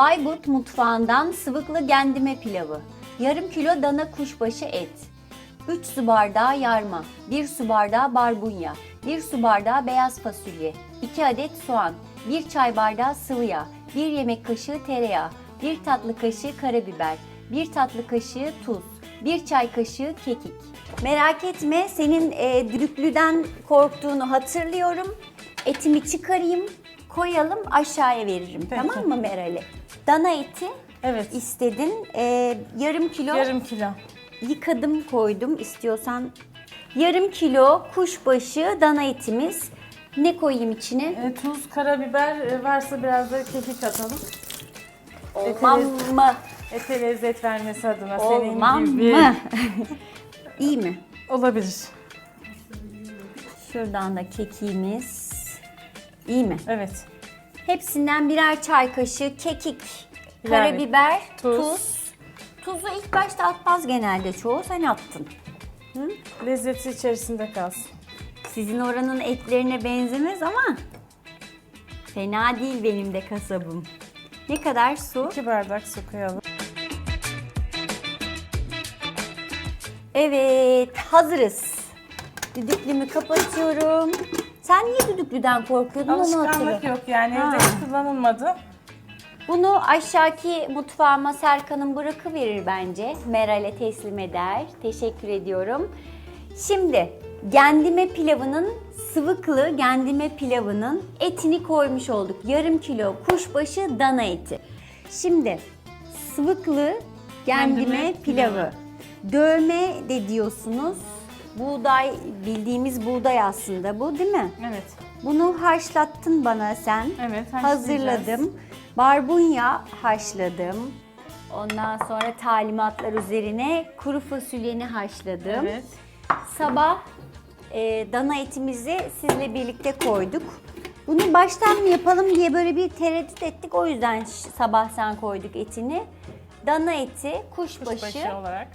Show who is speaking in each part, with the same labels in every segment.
Speaker 1: Bayburt mutfağından sıvıklı gendime pilavı. Yarım kilo dana kuşbaşı et. 3 su bardağı yarma, 1 su bardağı barbunya, 1 su bardağı beyaz fasulye, 2 adet soğan, 1 çay bardağı sıvı yağ, 1 yemek kaşığı tereyağı, 1 tatlı kaşığı karabiber, 1 tatlı kaşığı tuz, 1 çay kaşığı kekik. Merak etme senin e, düdüklüden korktuğunu hatırlıyorum. Etimi çıkarayım, koyalım aşağıya veririm.
Speaker 2: Peki.
Speaker 1: Tamam mı Meral'e? Dana eti
Speaker 2: Evet.
Speaker 1: istedin. E, yarım kilo
Speaker 2: Yarım kilo.
Speaker 1: yıkadım koydum istiyorsan. Yarım kilo kuşbaşı dana etimiz. Ne koyayım içine?
Speaker 2: E, tuz, karabiber e, varsa biraz da kekik atalım.
Speaker 1: Olmam
Speaker 2: Etiniz-
Speaker 1: mı?
Speaker 2: Ete lezzet vermesi adına
Speaker 1: Olmam
Speaker 2: senin gibi.
Speaker 1: mı? İyi mi?
Speaker 2: Olabilir.
Speaker 1: Şuradan da kekiğimiz. İyi mi?
Speaker 2: Evet.
Speaker 1: Hepsinden birer çay kaşığı kekik, karabiber, tuz.
Speaker 2: Tuz.
Speaker 1: Tuzu ilk başta atmaz genelde çoğu. Sen attın.
Speaker 2: Lezzeti içerisinde kalsın.
Speaker 1: Sizin oranın etlerine benzemez ama fena değil benim de kasabım. Ne kadar su?
Speaker 2: 2 bardak su koyalım.
Speaker 1: Evet, hazırız. Düdüklümü kapatıyorum. Sen niye düdüklüden korkuyordun onu
Speaker 2: Alışkanlık yok yani
Speaker 1: Ha.
Speaker 2: evde hiç kullanılmadı.
Speaker 1: Bunu aşağıki mutfağıma Serkan'ın bırakıverir bence. Meral'e teslim eder. Teşekkür ediyorum. Şimdi gendime pilavının sıvıklı gendime pilavının etini koymuş olduk. Yarım kilo kuşbaşı dana eti. Şimdi sıvıklı Gendime pilavı.
Speaker 2: pilavı.
Speaker 1: Dövme de diyorsunuz. Buğday bildiğimiz buğday aslında bu değil mi?
Speaker 2: Evet.
Speaker 1: Bunu haşlattın bana sen.
Speaker 2: Evet.
Speaker 1: Hazırladım. Barbunya haşladım. Ondan sonra talimatlar üzerine kuru fasulyeni haşladım.
Speaker 2: Evet.
Speaker 1: Sabah e, dana etimizi sizle birlikte koyduk. Bunu baştan mı yapalım diye böyle bir tereddüt ettik. O yüzden sabah sen koyduk etini. Dana eti, kuşbaşı,
Speaker 2: Başı olarak.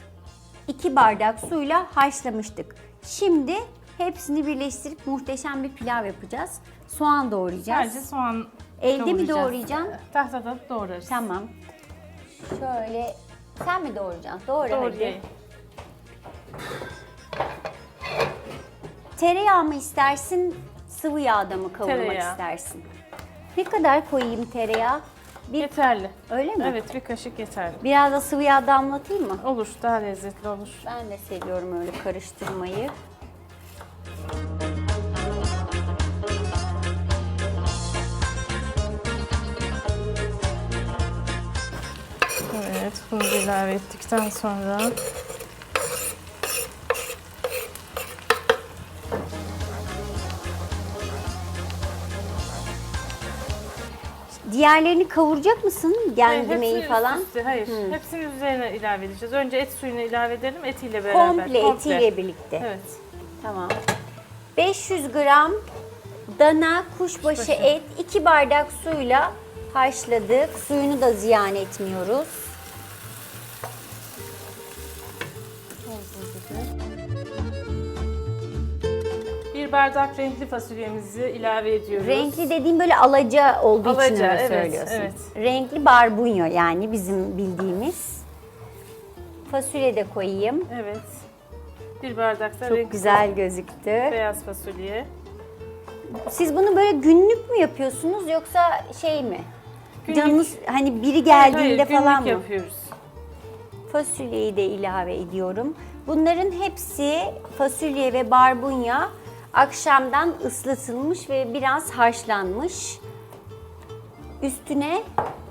Speaker 1: 2 bardak suyla haşlamıştık. Şimdi hepsini birleştirip muhteşem bir pilav yapacağız. Soğan doğrayacağız.
Speaker 2: Sadece soğan
Speaker 1: Elde mi doğrayacaksın?
Speaker 2: Tahtada doğrarız.
Speaker 1: Tamam. Şöyle sen mi doğrayacaksın? Doğra
Speaker 2: Doğrayayım.
Speaker 1: hadi. Tereyağı mı istersin, sıvı yağda mı kavurmak
Speaker 2: Tereyağı.
Speaker 1: istersin? Ne kadar koyayım tereyağı? Bir,
Speaker 2: Yeterli.
Speaker 1: öyle mi?
Speaker 2: Evet bir kaşık yeterli.
Speaker 1: Biraz da sıvı yağ damlatayım mı?
Speaker 2: Olur daha lezzetli olur.
Speaker 1: Ben de seviyorum öyle karıştırmayı.
Speaker 2: Evet bunu ilave ettikten sonra
Speaker 1: Diğerlerini kavuracak mısın? Gendimeyi
Speaker 2: hepsini
Speaker 1: falan.
Speaker 2: üst üste, hayır. Hepsini üzerine ilave edeceğiz. Önce et suyunu ilave edelim etiyle beraber.
Speaker 1: Komple, etiyle birlikte.
Speaker 2: Evet.
Speaker 1: Tamam. 500 gram dana kuşbaşı,
Speaker 2: Kuşbaşı.
Speaker 1: et 2 bardak suyla haşladık. Suyunu da ziyan etmiyoruz.
Speaker 2: Bir bardak renkli fasulyemizi ilave ediyoruz.
Speaker 1: Renkli dediğim böyle alaca olduğu için
Speaker 2: Alaca,
Speaker 1: öyle
Speaker 2: evet,
Speaker 1: söylüyorsun.
Speaker 2: evet.
Speaker 1: Renkli barbunyo yani bizim bildiğimiz. Fasulye de koyayım.
Speaker 2: Evet. Bir bardak da
Speaker 1: Çok
Speaker 2: renkli
Speaker 1: güzel gözüktü.
Speaker 2: beyaz fasulye.
Speaker 1: Siz bunu böyle günlük mü yapıyorsunuz yoksa şey mi?
Speaker 2: Günlük.
Speaker 1: Canınız hani biri
Speaker 2: Hayır,
Speaker 1: geldiğinde
Speaker 2: günlük
Speaker 1: falan mı?
Speaker 2: yapıyoruz.
Speaker 1: Fasulyeyi de ilave ediyorum. Bunların hepsi fasulye ve barbunya akşamdan ıslatılmış ve biraz haşlanmış. Üstüne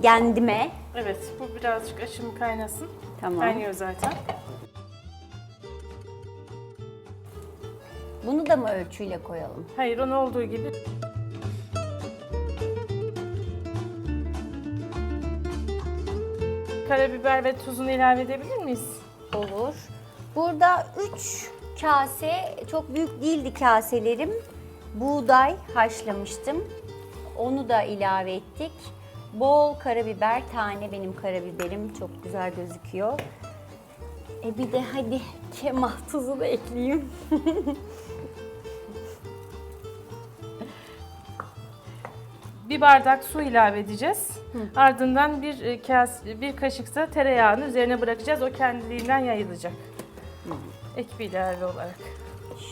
Speaker 1: gendime.
Speaker 2: Evet bu birazcık aşım kaynasın.
Speaker 1: Tamam.
Speaker 2: Kaynıyor zaten.
Speaker 1: Bunu da mı ölçüyle koyalım?
Speaker 2: Hayır onun olduğu gibi. Karabiber ve tuzunu ilave edebilir miyiz?
Speaker 1: Olur. Burada 3 kase, çok büyük değildi kaselerim. Buğday haşlamıştım. Onu da ilave ettik. Bol karabiber, tane benim karabiberim çok güzel gözüküyor. E bir de hadi kemal tuzu da ekleyeyim.
Speaker 2: bir bardak su ilave edeceğiz. Ardından bir e, kas bir kaşık da tereyağını üzerine bırakacağız. O kendiliğinden yayılacak. Ek bir ilave olarak.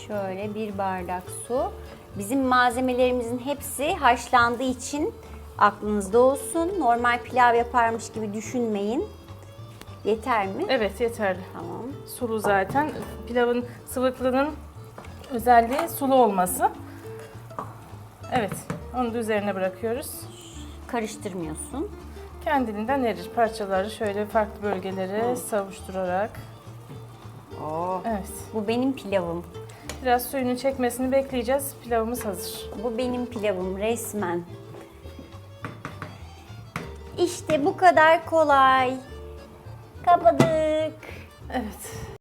Speaker 1: Şöyle bir bardak su. Bizim malzemelerimizin hepsi haşlandığı için aklınızda olsun. Normal pilav yaparmış gibi düşünmeyin. Yeter mi?
Speaker 2: Evet yeterli.
Speaker 1: Tamam.
Speaker 2: Sulu zaten. Pilavın sıvıklığının özelliği sulu olması. Evet. Onu da üzerine bırakıyoruz.
Speaker 1: Karıştırmıyorsun.
Speaker 2: Kendiliğinden erir. Parçaları şöyle farklı bölgelere savuşturarak. Evet.
Speaker 1: Bu benim pilavım.
Speaker 2: Biraz suyunu çekmesini bekleyeceğiz. Pilavımız hazır.
Speaker 1: Bu benim pilavım resmen. İşte bu kadar kolay. Kapadık.
Speaker 2: Evet.